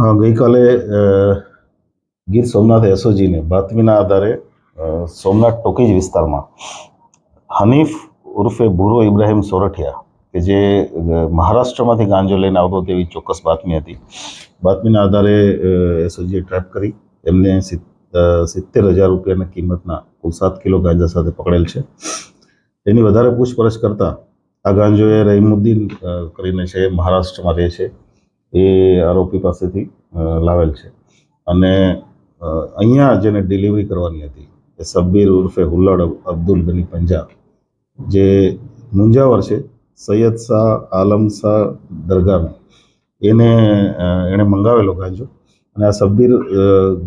ગઈકાલે ગીર સોમનાથ એસઓજીને બાતમીના આધારે સોમનાથ ટોકીજ વિસ્તારમાં હનીફ ઉર્ફે ભૂરો ઇબ્રાહિમ સોરઠિયા, કે જે મહારાષ્ટ્રમાંથી ગાંજો લઈને આવતો તેવી ચોક્કસ બાતમી હતી. બાતમીના આધારે એસઓજીએ ટ્રેપ કરી. એમને સિત્તેર હજાર રૂપિયાની કિંમતના કુલ સાત કિલો ગાંજા સાથે પકડેલ છે. એની વધારે પૂછપરછ કરતાં આ ગાંજો એ રહીમુદ્દીન કરીને છે મહારાષ્ટ્રમાં રહે છે. એ આરોપી પાસેથી લાવેલ છે. અને અહીંયા જેને ડિલિવરી કરવાની હતી. એ સબ્બીર ઉર્ફે હુલ્લડ અબ્દુલ ગની પંજાબ. જે મુંજાવર છે, સૈયદ શાહ આલમ શાહ દરગાહનો. એને એણે મંગાવેલો ગાંજો. અને આ સબ્બીર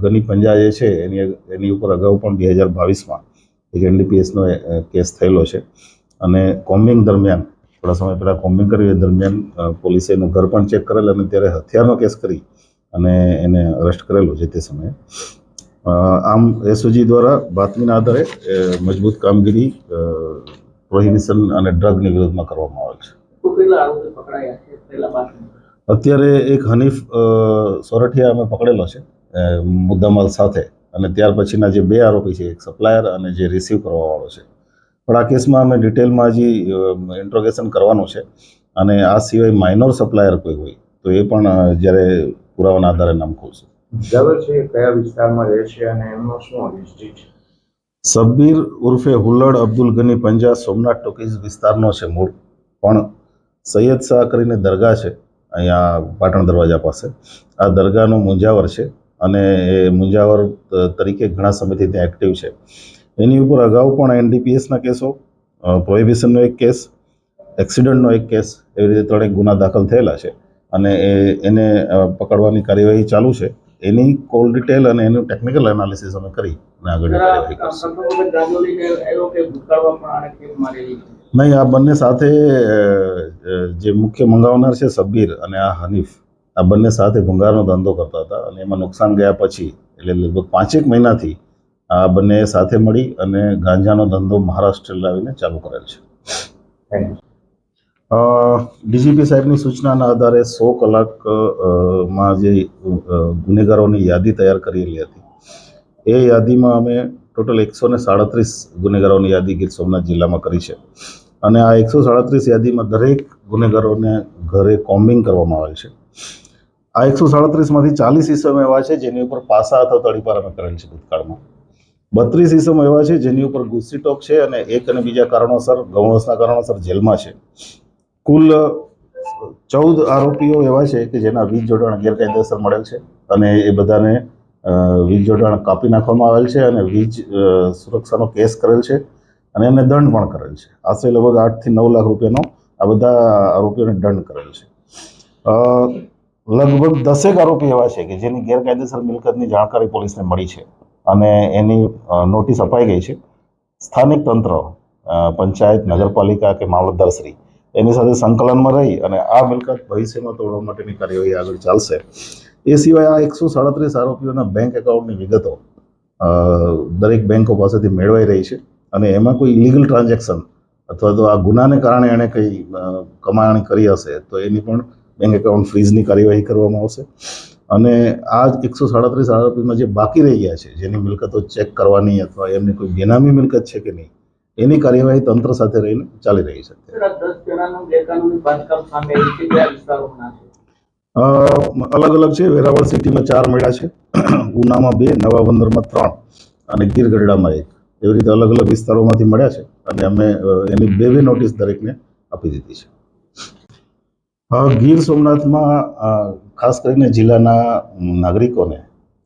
ગની પંજા જે છે, એની એની ઉપર અગાઉ પણ બે હજાર બાવીસમાં એક એનડીપીએસનો કેસ થયેલો છે. અને કોમ્બિંગ દરમિયાન થોડા સમય પહેલાં કોમ્બિંગ કરી એ દરમિયાન પોલીસે એનું ઘર પણ ચેક કરેલ અને ત્યારે હથિયારનો કેસ કરી અને એને અરેસ્ટ કરેલો છે તે સમયે. આમ એસઓજી દ્વારા બાતમીના આધારે મજબૂત કામગીરી પ્રોહિબિશન અને ડ્રગની વિરોધમાં કરવામાં આવે છે. અત્યારે એક હનીફ સોરઠિયા અમે પકડેલો છે મુદ્દામાલ સાથે અને ત્યાર પછીના જે બે આરોપી છે એક સપ્લાયર અને જે રિસીવ કરવાવાળો છે. પણ આ કેસમાં અમે ડિટેલમાં હજી ઇન્ટ્રોગેશન કરવાનું છે. અને આ સિવાય માઇનોર સપ્લાયર કોઈ હોય તો એ પણ જ્યારે પુરાવાના આધારે નામ ખુલશે. જાવેદ છે કયા વિસ્તારમાં રહે છે અને એમનો શું હિસ્ટ્રી છે? સબ્બીર ઉર્ફે હુલ્લડ અબ્દુલ ગની પંજા સોમનાથ ટોકીઝ વિસ્તારનો છે મૂળ. પણ સૈયદ શાહ કરીને દરગાહ છે અહીંયા પાટણ દરવાજા પાસે. આ દરગાહનો મુંજાવર છે અને એ મુંજાવર તરીકે ઘણા સમયથી ત્યાં એક્ટિવ છે. એની ઉપર અગાઉ પણ એનડીપીએસના કેસો પ્રોહિબિશનનો એક કેસ એક્સિડન્ટનો એક કેસ એવી રીતે ત્રણેક ગુના દાખલ થયેલા છે. અને એ એને પકડવાની કાર્યવાહી ચાલુ છે. એની કોલ ડિટેલ અને એનું ટેકનિકલ એનાલિસિસ અમે કરી અને છે નહીં આ બંને સાથે જે મુખ્ય મંગાવનાર છે સબ્બીર અને આ હનીફ આ બંને સાથે ભંગારનો ધંધો કરતા હતા અને એમાં નુકસાન ગયા પછી એટલે લગભગ પાંચેક મહિનાથી આ બંને સાથે મળી અને ગાંજાનો ધંધો મહારાષ્ટ્ર લાવીને ચાલુ કરેલ છે. ડીજીપી સાહેબની સૂચનાના આધારે સો કલાકમાં જે ગુનેગારોની યાદી તૈયાર કરેલી હતી. એ યાદીમાં અમે ટોટલ એકસો ને સાડત્રીસ ગુનેગારોની યાદી ગીર સોમનાથ જિલ્લામાં કરી છે. અને આ એકસો સાડત્રીસ યાદીમાં દરેક ગુનેગારોને ઘરે કોમ્બિંગ કરવામાં આવેલ છે. આ એકસો સાડત્રીસમાંથી ચાલીસ ઇસમ એવા છે જેની ઉપર પાસા અથવા તડીપાર અમે કરેલ છે ભૂતકાળમાં. બત્રીસ ઇસમ એવા છે જેની ઉપર ગુસ્સી ટોક છે અને એક અને બીજા કારણોસર ગૌણસના કારણોસર જેલમાં છે. કુલ ચૌદ આરોપીઓ એવા છે કે જેના વીજ જોડાણ ગેરકાયદેસર મળેલ છે અને એ બધાને વીજ જોડાણ કાપી નાખવામાં આવેલ છે અને વીજ સુરક્ષાનો કેસ કરેલ છે અને એમને દંડ પણ કરેલ છે. આશરે લગભગ આઠથી નવ લાખ રૂપિયાનો આ બધા આરોપીઓને દંડ કરેલ છે. લગભગ દસેક આરોપી એવા છે કે જેની ગેરકાયદેસર મિલકતની જાણકારી પોલીસને મળી છે. અને એની નોટિસ અપાઈ ગઈ છે. સ્થાનિક તંત્ર પંચાયત, નગરપાલિકા કે મામલતદારશ્રી એની સાથે સંકલનમાં રહી અને આ મિલકત ભવિષ્યમાં તોડવા માટેની કાર્યવાહી આગળ ચાલશે. એ સિવાય આ એકસો સાડત્રીસ આરોપીઓના બેંક એકાઉન્ટની વિગતો દરેક બેંકો પાસેથી મેળવાઈ રહી છે અને એમાં કોઈ ઇલીગલ ટ્રાન્ઝેક્શન અથવા તો આ ગુનાને કારણે એણે કંઈ કમાણી કરી હશે તો એની પણ બેંક એકાઉન્ટ ફ્રીઝની કાર્યવાહી કરવામાં આવશે. અને આ એકસો સાડત્રીસ આરોપીમાં જે બાકી રહી ગયા છે જેની મિલકતો ચેક કરવાની અથવા એમની કોઈ બેનામી મિલકત છે કે નહીં એની કાર્યવાહી તંત્ર સાથે રહીને ચાલી રહી છે. અલગ અલગ છે વેરાવળ સિટીમાં ચાર મળ્યા છે ઉનામાં બે નવા બંદરમાં ત્રણ અને ગીરગઢડામાં એક. એવી રીતે અલગ અલગ વિસ્તારોમાંથી મળ્યા છે અને અમે એની બે બે નોટિસ દરેકને આપી દીધી છે. ગીર સોમનાથમાં ખાસ કરીને જિલ્લાના નાગરિકોને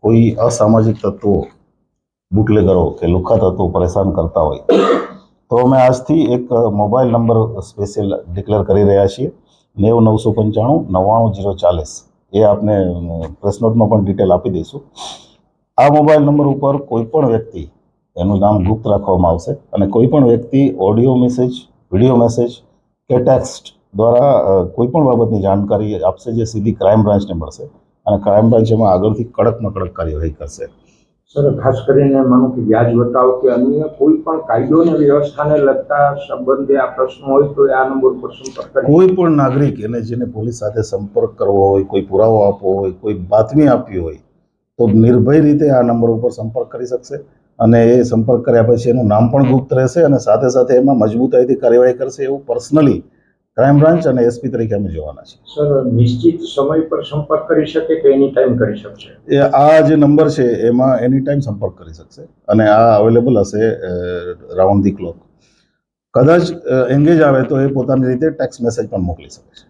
કોઈ અસામાજિક તત્વો, બુટલેગરો કે લુખા તત્વો પરેશાન કરતા હોય, તો અમે આજથી એક મોબાઈલ નંબર સ્પેશિયલ ડિક્લેર કરી રહ્યા છીએ. નેવું નવસો પંચાણું નવ્વાણું જીરો ચાલીસ. એ આપને પ્રેસ નોટમાં પણ ડિટેલ આપી દઈશું. આ મોબાઈલ નંબર ઉપર કોઈ પણ વ્યક્તિ, એનું નામ ગુપ્ત રાખવામાં આવશે, અને કોઈ પણ વ્યક્તિ ઓડિયો મેસેજ વીડિયો મેસેજ કે ટેક્સ્ટ દ્વારા કોઈપણ કોઈ પણ બાબતની જાણકારી આપશે જે સીધી ક્રાઇમ બ્રાન્ચને મળશે અને ક્રાઇમ બ્રાન્ચ એમાં આગળથી કડકમાં કડક કાર્યવાહી કરશે. સર ખાસ કરીને માનો કે વ્યાજ બતાવ કે અન્ય કોઈ પણ કાયદો અને વ્યવસ્થાને લગતા સંબંધે આ પ્રશ્ન હોય તો આ નંબર પર સંપર્ક કોઈ પણ નાગરિક એને જેને પોલીસ સાથે સંપર્ક કરવો હોય કોઈ પુરાવો આપવો હોય કોઈ બાતમી આપવી હોય તો નિર્ભય રીતે આ નંબર ઉપર સંપર્ક કરી શકશે અને એ સંપર્ક કર્યા પછી એનું નામ પણ ગુપ્ત રહેશે અને સાથે સાથે એમાં મજબૂતાઈથી કાર્યવાહી કરશે એવું પર્સનલી ક્રાઇમ બ્રાન્ચ અને એસપી તરીકે અમે જોવાના છીએ. સર નિશ્ચિત સમય પર સંપર્ક કરી શકે કે એની ટાઈમ કરી શકશે? એ આ જે નંબર છે એમાં એની ટાઈમ સંપર્ક કરી શકશે. અને આ અવેલેબલ હશે રાઉન્ડ ધી ક્લોક. કદાચ એંગેજ આવે તો એ પોતાની રીતે ટેક્સ મેસેજ પણ મોકલી શકે છે.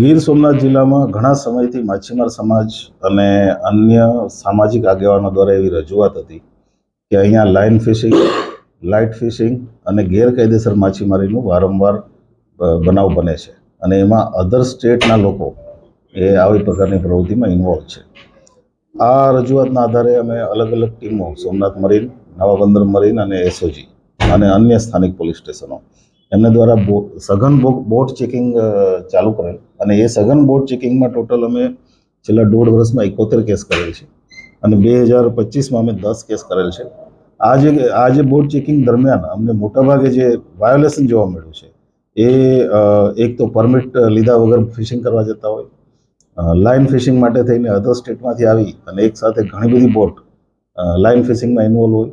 ગીર સોમનાથ જિલ્લામાં ઘણા સમયથી માછીમાર સમાજ અને અન્ય સામાજિક આગેવાનો દ્વારા એવી રજૂઆત હતી કે અહીંયા લાઇન ફિશિંગ લાઇટ ફિશિંગ અને ગેરકાયદેસર માછીમારીનું વારંવાર બનાવ બને છે. અને એમાં અધર સ્ટેટના લોકો એ આવી પ્રકારની પ્રવૃત્તિમાં ઇન્વોલ્વ છે. આ રજૂઆતના આધારે અમે અલગ અલગ ટીમો, સોમનાથ મરીન નવા બંદર મરીન અને એસઓજી અને અન્ય સ્થાનિક પોલીસ સ્ટેશનો, એમને દ્વારા સઘન બોટ ચેકિંગ ચાલુ કરેલ. અને એ સઘન બોટ ચેકિંગમાં ટોટલ અમે છેલ્લા દોઢ વર્ષમાં એકોતેર કેસ કરેલ છે. અને બે હજાર પચીસમાં અમે દસ કેસ કરેલ છે. આ જે આ જે બોટ ચેકિંગ દરમિયાન અમને મોટાભાગે જે વાયોલેશન જોવા મળ્યું છે, એ એક તો પરમિટ લીધા વગર ફિશિંગ કરવા જતા હોય લાઇન ફિશિંગ માટે થઈને અધર સ્ટેટમાંથી આવી અને એક સાથે ઘણી બધી બોટ લાઇન ફિશિંગમાં ઇન્વોલ્વ હોય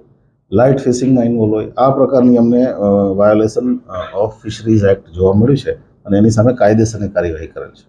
લાઇટ ફિશિંગમાં ઇન્વોલ્વ હોય, આ પ્રકારની અમને વાયોલેશન ઓફ ફિશરીઝ એક્ટ જોવા મળ્યું છે અને એની સામે કાયદેસરની કાર્યવાહી કરેલ છે.